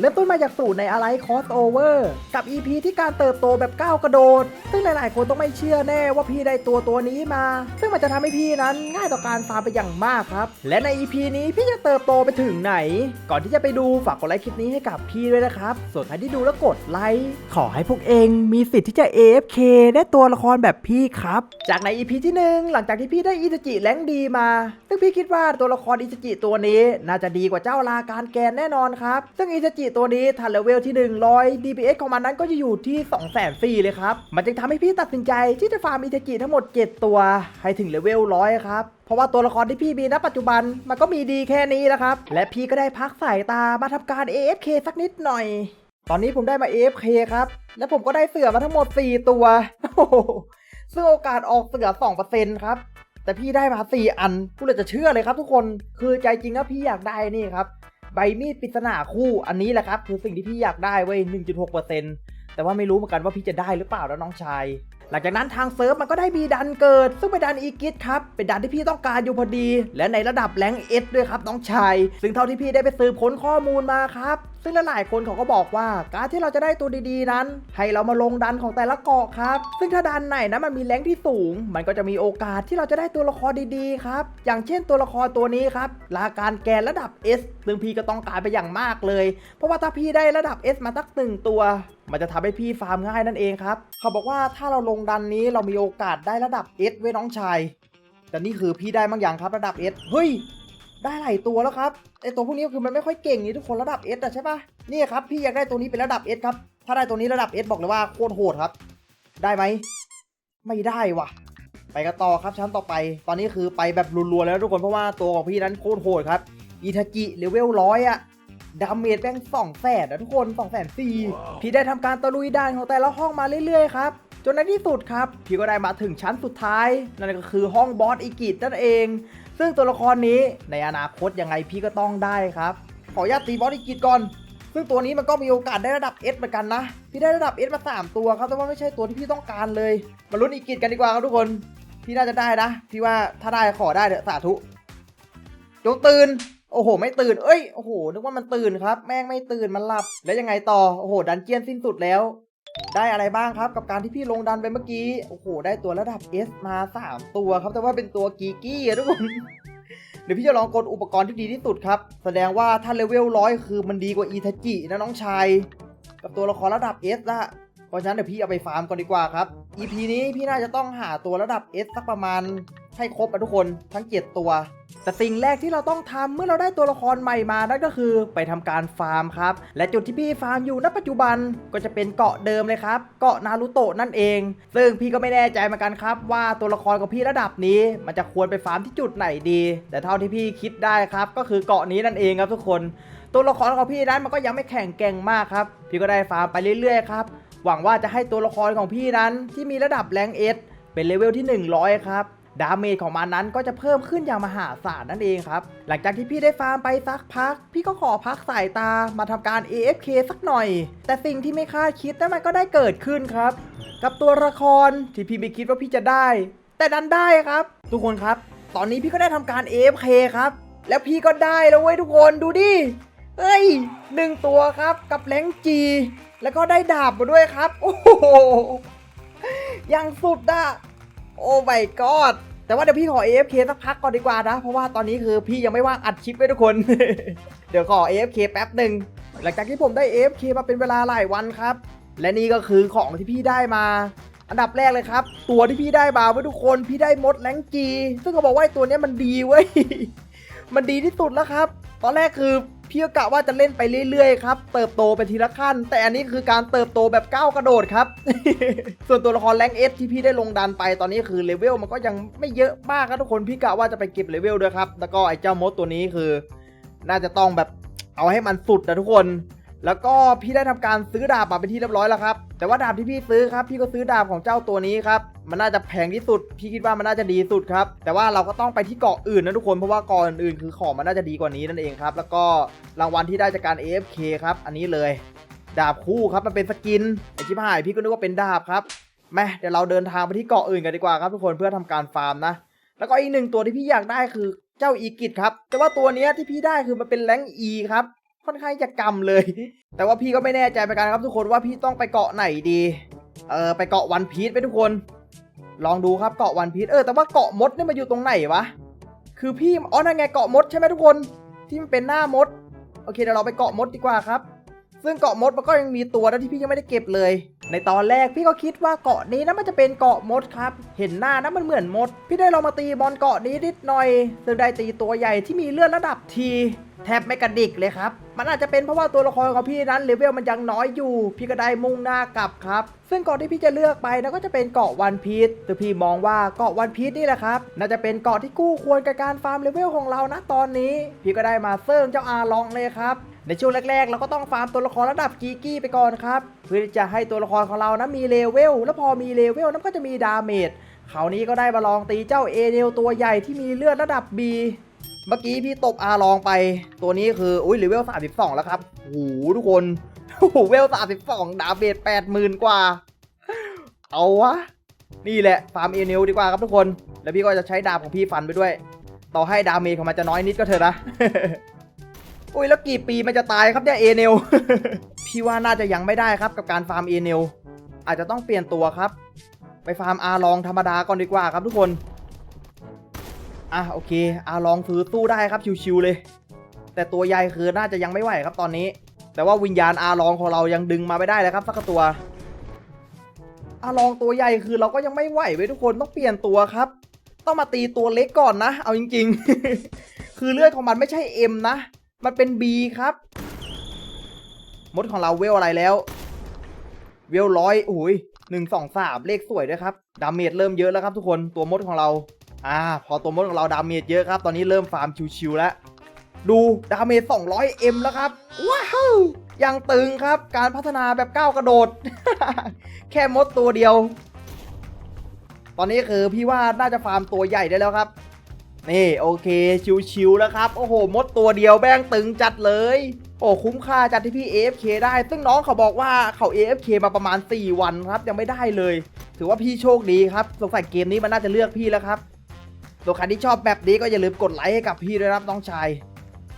เริ่มต้นมาจากสูตรในอะไรคอสโอเวอร์กับ EP ที่การเติบโตแบบก้าวกระโดด ซึ่งหลายๆ คนต้องไม่เชื่อแน่ว่าพี่ได้ตัวตัวนี้มา ซึ่งมันจะทำให้พี่นั้นง่ายต่อการฟาร์มไปอย่างมากครับ และใน EP นี้พี่จะเติบโตไปถึงไหน ก่อนที่จะไปดูฝากกดไลค์คลิปนี้ให้กับพี่ด้วยนะครับ ส่วนใครที่ดูแล้วกดไลค์ขอให้พวกเองมีสิทธิ์ที่จะ AFK ได้ตัวละครแบบพี่ครับ จากใน EP ที่หนึ่งหลังจากที่พี่ได้อิตาจิแรงดีมา ซึ่งพี่คิดว่าตัวละครอิตาจิตัวนี้ น่าจะดีกว่าเจ้าลาการแกนแน่นอนครับ ซึ่งอิตาจิตัวนี้ทันเลเวลที่ 100 DPS ของมันนั้นก็จะอยู่ที่2 4 0 0 0เลยครับ มันจึงทำให้พี่ตัดสินใจที่จะฟาร์มอิตาจิทั้งหมด 7 ตัว ให้ถึงเลเวล100ครับเพราะว่าตัวละครที่พี่มีณปัจจุบันมันก็มีดีแค่นี้นะครับ และพี่ก็ได้พักสายตามาทำการ AFK สักนิดหน่อย ตอนนี้ผมได้มา AFK ครับ และผมก็ได้เสือมาทั้งหมด 4 ตัวโอ้โหซึ่งโอกาสออกเสือ 2%ครับ แต่พี่ได้มา 4 อันกูเลยจะเชื่อเลยครับทุกคน คือใจจริงแล้วพี่อยากได้นี่ครับ ใบมีดปริศนาคู่อันนี้แหละครับคือสิ่งที่พี่อยากได้เว้ย1.6%แต่ว่าไม่รู้เหมือนกันว่าพี่จะได้หรือเปล่าแล้วน้องชาย หลังจากนั้นทางเซิร์ฟมันก็ได้มีดันเกิด ซึ่งเป็นดันอีกิทครับเป็นดันที่พี่ต้องการอยู่พอดี และในระดับแรงเอสด้วยครับน้องชาย ซึ่งเท่าที่พี่ได้ไปสืบค้นข้อมูลมาครับซึ่งหลายๆคนเขาก็บอกว่าการที่เราจะได้ตัวดีๆนั้น ให้เรามาลงดันของแต่ละเกาะครับ ซึ่งถ้าดันไหนนะมันมีแรงที่สูง มันก็จะมีโอกาสที่เราจะได้ตัวละครดีๆครับ อย่างเช่นตัวละครตัวนี้ครับลาการแกนระดับ S ซึ่งพี่ก็ต้องการไปอย่างมากเลย เพราะว่าถ้าพี่ได้ระดับ S มาสักหนึ่งตัวมันจะทำให้พี่ฟาร์มง่ายนั่นเองครับ เขาบอกว่าถ้าเราลงดันนี้เรามีโอกาสได้ระดับ S ไว้น้องชายแต่นี่คือพี่ได้บางอย่างครับระดับ S เฮ้ย ได้หลายตัวแล้วครับไอตัวพวกนี้คือมันไม่ค่อยเก่งนี่ทุกคนระดับ S อะใช่ปะนี่ครับพี่อยากได้ตัวนี้เป็นระดับ S ครับ ถ้าได้ตัวนี้ระดับ S บอกเลยว่าโคตรโหดครับ ได้ไหม ไม่ได้ว่ะ ไปกันต่อครับชั้นต่อไป ตอนนี้คือไปแบบรัวๆแล้วทุกคนเพราะว่าตัวของพี่นั้นโคตรโหดครับอิทาจิเลเวลร้อยอะดาเมจแม่งสองแสนนะทุกคนสองแสนสี่พี่ได้ทำการตะลุยด่านของแต่ละห้องมาเรื่อยๆครับจนในที่สุดครับ พี่ก็ได้มาถึงชั้นสุดท้าย นั่นก็คือห้องบอสอิกิตนั่นเอง ซึ่งตัวละครนี้ในอนาคตยังไงพี่ก็ต้องได้ครับ ขออนุญาตตีบอสอิกิตก่อน ซึ่งตัวนี้มันก็มีโอกาสได้ระดับ S เหมือนกันนะ พี่ได้ระดับ S มา 3 ตัวครับ แต่ว่าไม่ใช่ตัวที่พี่ต้องการเลย มาลุ้นอีกกิจกันดีกว่าครับทุกคน พี่น่าจะได้นะ พี่ว่าถ้าได้ขอได้เถอะสาธุ จงตื่น โอ้โห ไม่ตื่น เอ้ย โอ้โห นึกว่ามันตื่นครับ แม่งไม่ตื่น มันหลับ แล้วยังไงต่อ โอ้โห ดันเจียนสิ้นสุดแล้ว ได้อะไรบ้างครับกับการที่พี่ลงดันไปเมื่อกี้ โอ้โห ได้ตัวระดับ S มา 3 ตัวครับ แต่ว่าเป็นตัวกีกี้อะทุกคน เดี๋ยวพี่จะลองกดอุปกรณ์ที่ดีที่สุดครับ แสดงว่าถ้าเลเวลร้อยคือมันดีกว่าอีทาจินะน้องชาย กับตัวละครระดับ S ละเพราะฉะนั้นเดี๋ยวพี่เอาไปฟาร์มก่อนดีกว่าครับ EP นี้พี่น่าจะต้องหาตัวระดับ S สักประมาณ ให้ครบอะทุกคนทั้ง7ตัว แต่สิ่งแรกที่เราต้องทำเมื่อเราได้ตัวละครใหม่มานั่นก็คือไปทำการฟาร์มครับ และจุดที่พี่ฟาร์มอยู่ณปัจจุบันก็จะเป็นเกาะเดิมเลยครับ เกาะนารูโตะนั่นเอง ซึ่งพี่ก็ไม่แน่ใจเหมือนกันครับ ว่าตัวละครของพี่ระดับนี้ มันจะควรไปฟาร์มที่จุดไหนดี แต่เท่าที่พี่คิดได้ครับ ก็คือเกาะนี้นั่นเองครับทุกคน ตัวละครของพี่นั้นมันก็ยังไม่แข็งแกร่งมากครับ พี่ก็ได้ฟาร์มไปเรื่อยๆครับหวังว่าจะให้ตัวละครของพี่นั้นที่มีระดับแรงเอสเป็นเลเวลที่ 100 ครับ ดาเมจของมันนั้นก็จะเพิ่มขึ้นอย่างมหาศาลนั่นเองครับ หลังจากที่พี่ได้ฟาร์มไปสักพัก พี่ก็ขอพักสายตามาทำการ AFK สักหน่อย แต่สิ่งที่ไม่คาดคิดนั้นมันก็ได้เกิดขึ้นครับ กับตัวละครที่พี่ไม่คิดว่าพี่จะได้ แต่ดันได้ครับ ทุกคนครับ ตอนนี้พี่ก็ได้ทำการ AFK ครับ แล้วพี่ก็ได้แล้วเว้ยทุกคนดูดิเฮ้ยหนึ่งตัวครับกับแรงจีแล้วก็ได้ดาบมาด้วยครับ โอ้โหยังสุดอะโอ้ my god แต่ว่าเดี๋ยวพี่ขอ AFK สักพักก่อนดีกว่านะ เพราะว่าตอนนี้คือพี่ยังไม่ว่างอัดคลิปไว้ทุกคน เดี๋ยวขอ AFK แป๊บหนึ่งหลังจากที่ผมได้ AFK มาเป็นเวลาหลายวันครับ และนี่ก็คือของที่พี่ได้มา อันดับแรกเลยครับ ตัวที่พี่ได้มาไว้ทุกคนพี่ได้มดแรงจี ซึ่งเขาบอกว่าตัวนี้มันดีเว้ยมันดีที่สุดแล้วครับ ตอนแรกคือ พี่ก็กะว่าจะเล่นไปเรื่อยๆครับเติบโตไปทีละขั้น แต่อันนี้คือการเติบโตแบบก้าวกระโดดครับ ส่วนตัวละครแรงเอสที่พี่ได้ลงดันไปตอนนี้คือเลเวลมันก็ยังไม่เยอะมากครับทุกคนพี่กะว่าจะไปเก็บเลเวลด้วยครับแล้วก็ไอ้เจ้ามดตัวนี้คือ น่าจะต้องแบบเอาให้มันสุดนะทุกคน แล้วก็พี่ได้ทำการซื้อดาบมาเป็นที่เรียบร้อยแล้วครับ แต่ว่าดาบที่พี่ซื้อครับ พี่ก็ซื้อดาบของเจ้าตัวนี้ครับ มันน่าจะแพงที่สุด พี่คิดว่ามันน่าจะดีสุดครับ แต่ว่าเราก็ต้องไปที่เกาะอื่นนะทุกคน เพราะว่าเกาะอื่นๆคือของมันน่าจะดีกว่านี้นั่นเองครับ แล้วก็รางวัลที่ได้จากการ AFK ครับ อันนี้เลย ดาบคู่ครับ มันเป็นสกิน ไอชิบหาย พี่ก็นึกว่าเป็นดาบครับแม่เดี๋ยวเราเดินทางไปที่เกาะอื่นกันดีกว่าครับทุกคน เพื่อทำการฟาร์มนะ แล้วก็อีกหนึ่งตัวที่พี่อยากได้คือเจ้าอีกิตครับ แต่ว่าตัวนี้ที่พี่ได้คือมันเป็นแรง E ครับ ค่อนข้างจะกำเลย แต่ว่าพี่ก็ไม่แน่ใจเหมือนกันครับทุกคนว่าพี่ต้องไปเกาะไหนดี เออไปเกาะวันพีชไปทุกคน ลองดูครับเกาะวันพีชเออแต่ว่าเกาะมดนี่มันอยู่ตรงไหนวะ คือพี่อ๋อนั่นไงเกาะมดใช่ไหมทุกคน ที่มันเป็นหน้ามด โอเคเดี๋ยวเราไปเกาะมดดีกว่าครับ ซึ่งเกาะมดมันก็ยังมีตัวนะที่พี่ยังไม่ได้เก็บเลย ในตอนแรกพี่ก็คิดว่าเกาะนี้นะมันจะเป็นเกาะมดครับ เห็นหน้านะมันเหมือนมด พี่ได้ลองมาตีบอลเกาะนี้นิดหน่อย ซึ่งได้ตีตัวใหญ่ที่มีเลือดระดับทีแทบไม่กระดิกเลยครับ มันอาจจะเป็นเพราะว่าตัวละครของพี่นั้นเลเวลมันยังน้อยอยู่ พี่ก็ได้มุ่งหน้ากลับครับ ซึ่งเกาะที่พี่จะเลือกไปนะก็จะเป็นเกาะวันพีชแต่พี่มองว่าเกาะวันพีชนี่แหละครับ น่าจะเป็นเกาะที่กู้ควรกับการฟาร์มเลเวลของเรานะตอนนี้ พี่ก็ได้มาเซิร์งเจ้าอาลองเลยครับ ในช่วงแรกๆ เราก็ต้องฟาร์มตัวละครระดับกีกี้ไปก่อนครับ เพื่อจะให้ตัวละครของเรานะมีเลเวลแล้วพอมีเลเวลนั้นก็จะมีดาเมจคราวนี้ก็ได้มาลองตีเจ้าเอเนลตัวใหญ่ที่มีเลือดระดับ B เมื่อกี้พี่ตบอาลองไป ตัวนี้คืออุ้ยเลเวล32 แล้วครับโอ้โหทุกคนโอ้โหเวล32 ดาเมจ80,000 กว่า เอาวะ นี่แหละฟาร์มเอเนลดีกว่าครับทุกคน แล้วพี่ก็จะใช้ดาบของพี่ฟันไปด้วย ต่อให้ดาเมจของมันจะน้อยนิดก็เถอะนะ อุ้ยแล้วกี่ปีมันจะตายครับเนี่ยเอเนล พี่ว่าน่าจะยังไม่ได้ครับกับการฟาร์มเอเนล อาจจะต้องเปลี่ยนตัวครับ ไปฟาร์มอาลองธรรมดาก่อนดีกว่าครับทุกคน อะโอเค อาลองซื้อตู้ได้ครับชิวๆเลย แต่ตัวใหญ่คือน่าจะยังไม่ไหวครับตอนนี้ แต่ว่าวิญญาณอาลองของเรายังดึงมาไม่ได้เลยครับสักตัว อาลองตัวใหญ่คือเราก็ยังไม่ไหวเว้ยทุกคนต้องเปลี่ยนตัวครับ ต้องมาตีตัวเล็กก่อนนะ เอาจริง ๆ คือเลือดของมันไม่ใช่ M นะ มันเป็น B ครับ มดของเราเวลอะไรแล้ว เวลร้อยโอ้ยหนึ่งสองสามเลขสวยด้วยครับ ดาเมจเริ่มเยอะแล้วครับทุกคน ตัวมดของเรา อ่า พอตัวมดของเราดาเมจเยอะครับ ตอนนี้เริ่มฟาร์มชิวๆแล้ว ดูดาเมจ 200M แล้วครับ ว้าว ยังตึงครับ การพัฒนาแบบก้าวกระโดด แค่มดตัวเดียว ตอนนี้คือพี่ว่าน่าจะฟาร์มตัวใหญ่ได้แล้วครับ นี่โอเคชิวๆแล้วครับ โอ้โห มดตัวเดียวแบงตึงจัดเลย โอ้คุ้มค่าจัดที่พี่ AFK ได้ ซึ่งน้องเขาบอกว่าเขา AFK มาประมาณ 4 วันครับ ยังไม่ได้เลย ถือว่าพี่โชคดีครับ สงสัยเกมนี้มันน่าจะเลือกพี่แล้วครับส่วใครที่ชอบแบบนี้ก็อย่าลืมกดไลค์ให้กับพี่ด้วยนะครับน้องชาย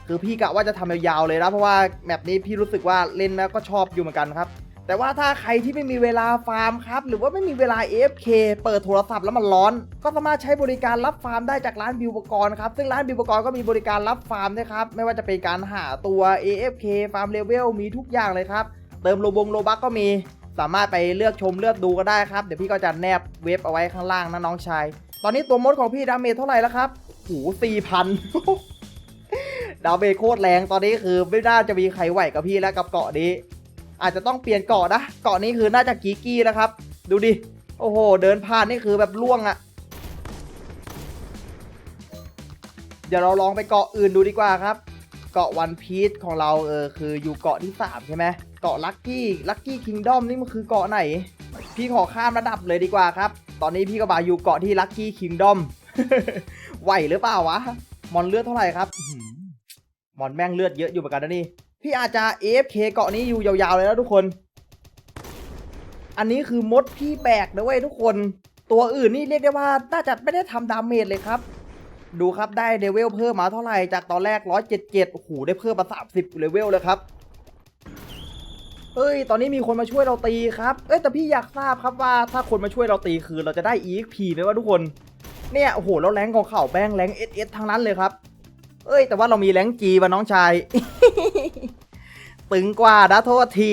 คือพี่กะว่าจะทำยาวๆเลยนะเพราะว่าแมปนี้พี่รู้สึกว่าเล่นแล้วก็ชอบอยู่เหมือนกันครับ แต่ว่าถ้าใครที่ไม่มีเวลาฟาร์มครับ หรือว่าไม่มีเวลา AFK เปิดโทรศัพท์แล้วมันร้อน ก็สามารถใช้บริการรับฟาร์มได้จากร้านบิวปกรณ์ครับ ซึ่งร้านบิวปกรณ์ก็มีบริการรับฟาร์มด้ครับ ไม่ว่าจะเป็นการหาตัว AFK ฟาร์มเลเวลมีทุกอย่างเลยครับ เติมโลบงโลบักก็มี สามารถไปเลือกชมเลือกดูก็ได้ครับ เดี๋ยวพี่ก็จะแนบเว็บเอาไว้ข้างล่างนะน้องชาย ตอนนี้ตัวมดของพี่ดาเมจเท่าไหร่แล้วครับโอ้โหสี่พันดาเมจโคตรแรง ตอนนี้คือไม่น่าจะมีใครไหวกับพี่แล้วกับเกาะนี้ อาจจะต้องเปลี่ยนเกาะนะ เกาะนี้คือน่าจะกีกี้แล้วครับ ดูดิ โอ้โห เดินผ่านนี่คือแบบล่วงอะเดี๋ยวเราลองไปเกาะอื่นดูดีกว่าครับ เกาะวันพีชของเราเออคืออยู่เกาะที่ 3 ใช่ไหมเกาะลักกี้ลักกี้คิงดอมนี่มันคือเกาะไหน พี่ขอข้ามระดับเลยดีกว่าครับ ตอนนี้พี่ก็บาอยู่เกาะที่ลักกี้คิงดอมไหวหรือเปล่าวะ มอนเลือดเท่าไหร่ครับมอนแม่งเลือดเยอะอยู่เหมือนกันนะนี่ พี่อาจจะ AFK เกาะนี้อยู่ยาวๆเลยนะทุกคน อันนี้คือมดพี่แบกนะเว้ยทุกคน ตัวอื่นนี่เรียกได้ว่าน่าจะไม่ได้ทำดาเมจเลยครับ ดูครับได้เลเวลเพิ่มมาเท่าไหร่จากตอนแรก 177โอ้โหได้เพิ่มมา 30เลเวลเลยครับเอ้ย ตอนนี้มีคนมาช่วยเราตีครับ เอ้ยแต่พี่อยากทราบครับว่าถ้าคนมาช่วยเราตีคือเราจะได้ EXP ไหมวะทุกคน เนี่ยโอ้โหแล้วแรงของเข่าแป้งแรง SS ทั้งนั้นเลยครับเอ้ยแต่ว่าเรามีแรงจีว่ะน้องชาย ตึงกว่านะโทษที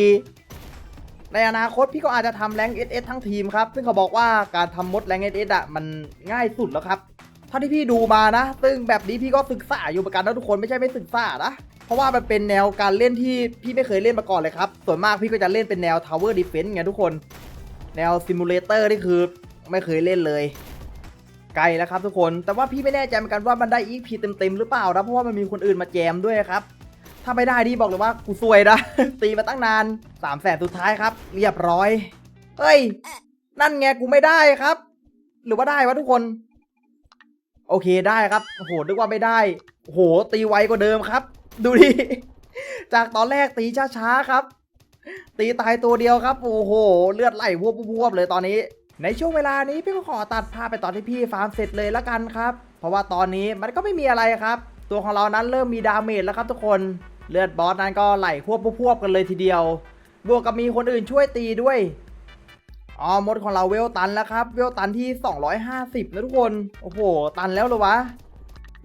ในอนาคตพี่ก็อาจจะทำแรง SS ทั้งทีมครับ ซึ่งเขาบอกว่าการทำมดแรง SS อะมันง่ายสุดแล้วครับเท่าที่พี่ดูมานะ ซึ่งแบบนี้พี่ก็ศึกษาอยู่เหมือนกันนะทุกคนไม่ใช่ไม่ศึกษานะเพราะว่ามันเป็นแนวการเล่นที่พี่ไม่เคยเล่นมาก่อนเลยครับ ส่วนมากพี่ก็จะเล่นเป็นแนว Tower Defense ไงทุกคน แนวซิมูเลเตอร์นี่คือไม่เคยเล่นเลย ไกลแล้วครับทุกคน แต่ว่าพี่ไม่แน่ใจเหมือนกันว่ามันได้ EP เต็มๆหรือเปล่านะเพราะว่ามันมีคนอื่นมาแจมด้วยครับ ถ้าไม่ได้ดีบอกเลยว่ากูซวยนะ ตีมาตั้งนานสามแสนสุดท้ายครับ เรียบร้อยเฮ้ย นั่นไงกูไม่ได้ครับ หรือว่าได้วะทุกคน โอเคได้ครับโอ้โหนึกว่าไม่ได้โอ้โห ตีไวกว่าเดิมครับ ดูดิ จากตอนแรกตีช้าๆครับ ตีตายตัวเดียวครับ โอ้โห เลือดไหลพวบพวบๆเลยตอนนี้ในช่วงเวลานี้พี่ก็ขอตัดภาพไปตอนที่พี่ฟาร์มเสร็จเลยละกันครับ เพราะว่าตอนนี้มันก็ไม่มีอะไรครับ ตัวของเรานั้นเริ่มมีดาเมจแล้วครับทุกคนเลือดบอสนั้นก็ไหลควบพวบกันเลยทีเดียว บวกกับมีคนอื่นช่วยตีด้วยอ๋อมดของเราเวลตันแล้วครับ เวลตันที่ 250 นะทุกคน โอ้โห ตันแล้วเหรอวะ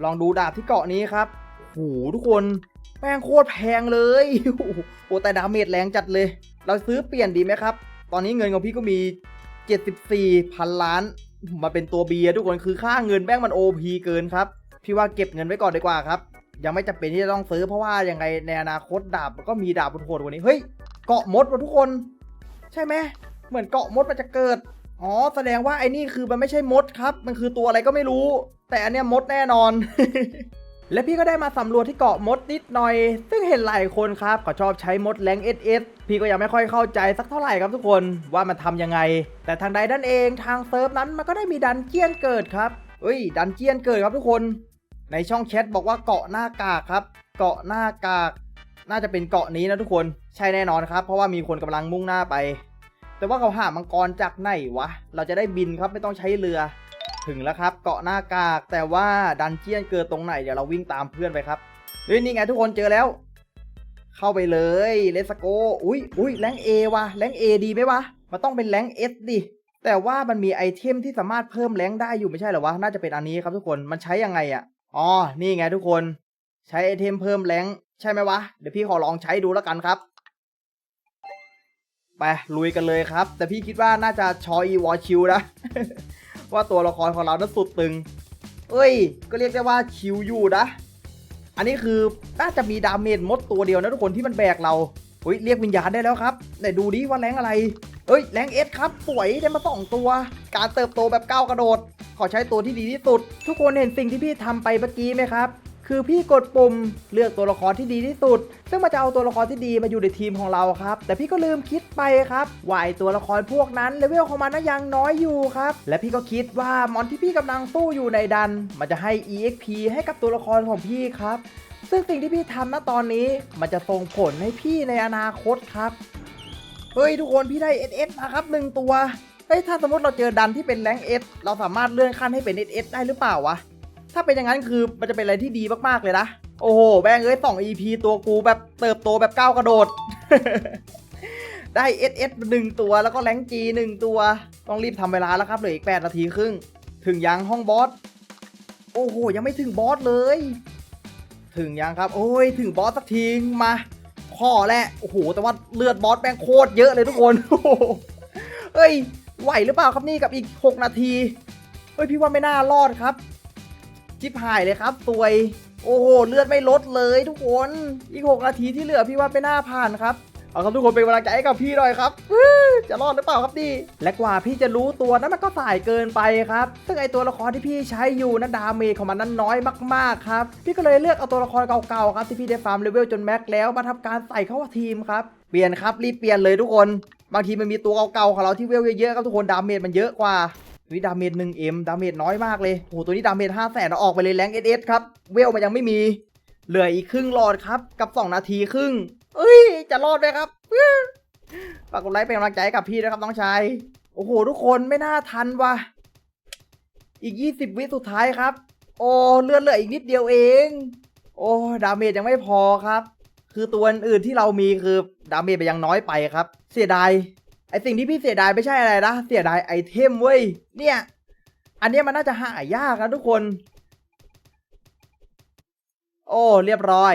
ลองดูดาบที่เกาะนี้ครับโอ้โหทุกคนแม่งโคตรแพงเลยโอ้แต่ดาเมจแรงจัดเลย เราซื้อเปลี่ยนดีไหมครับ ตอนนี้เงินของพี่ก็มี 74พันล้าน มาเป็นตัวเบียร์ทุกคนคือค่าเงินแม่งมัน OP เกินครับ พี่ว่าเก็บเงินไว้ก่อนดีกว่าครับ ยังไม่จำเป็นที่จะต้องซื้อเพราะว่ายังไงในอนาคตดาบก็มีดาบโหดกว่านี้เฮ้ยเกาะมดว่ะทุกคน ใช่ไหมเหมือนเกาะมดมันจะเกิดอ๋อแสดงว่าไอ้นี่คือมันไม่ใช่มดครับ มันคือตัวอะไรก็ไม่รู้ แต่อันเนี้ยมดแน่นอน และพี่ก็ได้มาสำรวจที่เกาะมดนิดหน่อย ซึ่งเห็นหลายคนครับเขาชอบใช้มดแรงเอสเอสพี่ก็ยังไม่ค่อยเข้าใจสักเท่าไหร่ครับทุกคนว่ามันทำยังไง แต่ทางใดด้านเองทางเซิร์ฟนั้นมันก็ได้มีดันเจียนเกิดครับเอ้ย ดันเจียนเกิดครับทุกคน ในช่องแชทบอกว่าเกาะหน้ากากครับ เกาะหน้ากาก น่าจะเป็นเกาะนี้นะทุกคนใช่แน่นอนครับ เพราะว่ามีคนกำลังมุ่งหน้าไป แต่ว่าเขาหามังกรจากไหนวะ เราจะได้บินครับไม่ต้องใช้เรือ ถึงแล้วครับ เกาะหน้ากาก แต่ว่าดันเจียนเกิดตรงไหนเดี๋ยวเราวิ่งตามเพื่อนไปครับเฮ้ยนี่ไงทุกคนเจอแล้ว เข้าไปเลยเลสโกอุ้ยอุ้ยแรงเอวะแรงเอดีไหมวะมันต้องเป็นแรงเอสดิแต่ว่ามันมีไอเทมที่สามารถเพิ่มแรงได้อยู่ไม่ใช่เหรอวะน่าจะเป็นอันนี้ครับทุกคนมันใช้ยังไงอะ อ๋อ นี่ไงทุกคน ใช้ไอเทมเพิ่มแรงใช่ไหมวะ เดี๋ยวพี่ขอลองใช้ดูแล้วกันครับ ไปลุยกันเลยครับ แต่พี่คิดว่าน่าจะชออีวอชิวนะ ว่าตัวละครของเรานั้นสุดตึง เอ้ย ก็เรียกได้ว่าชิวอยู่นะ อันนี้คือน่าจะมีดาเมจมดตัวเดียวนะทุกคนที่มันแบกเราเฮ้ยเรียกวิญญาณได้แล้วครับไหนดูดิว่าแรงอะไร เอ้ยแรงเอสครับสวยได้มาสองตัว การเติบโตแบบก้าวกระโดด ขอใช้ตัวที่ดีที่สุด ทุกคนเห็นสิ่งที่พี่ทำไปเมื่อกี้ไหมครับ คือพี่กดปุ่มเลือกตัวละครที่ดีที่สุด ซึ่งมันจะเอาตัวละครที่ดีมาอยู่ในทีมของเราครับ แต่พี่ก็ลืมคิดไปครับว่าตัวละครพวกนั้นเลเวลของมันนั้นยังน้อยอยู่ครับ และพี่ก็คิดว่ามอนที่พี่กำลังสู้อยู่ในดัน มันจะให้ EXP ให้กับตัวละครของพี่ครับ ซึ่งสิ่งที่พี่ทำณตอนนี้มันจะส่งผลให้พี่ในอนาคตครับเฮ้ยทุกคนพี่ได้ SS มาครับหนึ่งตัว เฮ้ยถ้าสมมติเราเจอดันที่เป็นแรงเอสเราสามารถเลื่อนขั้นให้เป็น SS ได้หรือเปล่าวะ ถ้าเป็นอย่างนั้นคือมันจะเป็นอะไรที่ดีมากๆเลยนะ โอ้โหแบงเอ้ยสอง EP ตัวกูแบบเติบโตแบบก้าวกระโดด ได้ SS หนึ่งตัวแล้วก็แรงจีหนึ่งตัว ต้องรีบทำเวลาแล้วครับเหลืออีก8นาทีครึ่ง ถึงยังห้องบอส โอ้โห ยังไม่ถึงบอสเลย ถึงยังครับ โอ้ย ถึงบอสสักทีมาข้อแหละโอ้โห แต่ว่าเลือดบอสแม่งโคตรเยอะเลยทุกคนโอ้โหเฮ้ย ไหวหรือเปล่าครับนี่กับอีก 6 นาที เฮ้ยพี่ว่าไม่น่ารอดครับ จิบหายเลยครับตวย โอ้โหเลือดไม่ลดเลยทุกคน อีก 6 นาทีที่เหลือพี่ว่าไม่น่าผ่านครับ เอาครับทุกคนเป็นกำลังใจให้กับพี่หน่อยครับ จะรอดหรือเปล่าครับดีและกว่าพี่จะรู้ตัวนั้นมันก็สายเกินไปครับ ซึ่งไอตัวละครที่พี่ใช้อยู่นั้นดาเมจของมันนั้นน้อยมากๆครับ พี่ก็เลยเลือกเอาตัวละครเก่าๆครับที่พี่ได้ฟาร์มเลเวลจนแม็กแล้วมาทำการใส่เข้าทีมครับ เปลี่ยนครับรีบเปลี่ยนเลยทุกคน บางทีมันมีตัวเก่าๆของเราที่เวลเยอะๆครับทุกคนดาเมจมันเยอะกว่าวิดาเมจหนึ่งเอ็มดาเมจน้อยมากเลยโอ้โหตัวนี้ดาเมจห้าแสนเราออกไปเลยแรงเอสครับเวลมันยังไม่มี เหลืออีกครึ่งหลอดครับกับ 2 นาทีครึ่ง เอ้ย จะรอดไหมครับฝากกดไลค์เป็นกำลังใจให้กับพี่นะครับน้องชายโอ้โหทุกคนไม่น่าทันว่ะอีก 20 วิสุดท้ายครับ โอ้เลือดเหลืออีกนิดเดียวเอง โอ้ดาเมจยังไม่พอครับ คือตัวอื่นที่เรามีคือ ดาเมจไปยังน้อยไปครับ เสียดายไอสิ่งที่พี่เสียดายไม่ใช่อะไรนะเสียดายไอเทมเว้ยเนี่ย อันนี้มันน่าจะหายากนะทุกคน โอ้เรียบร้อย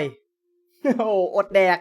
โอ้อดแดก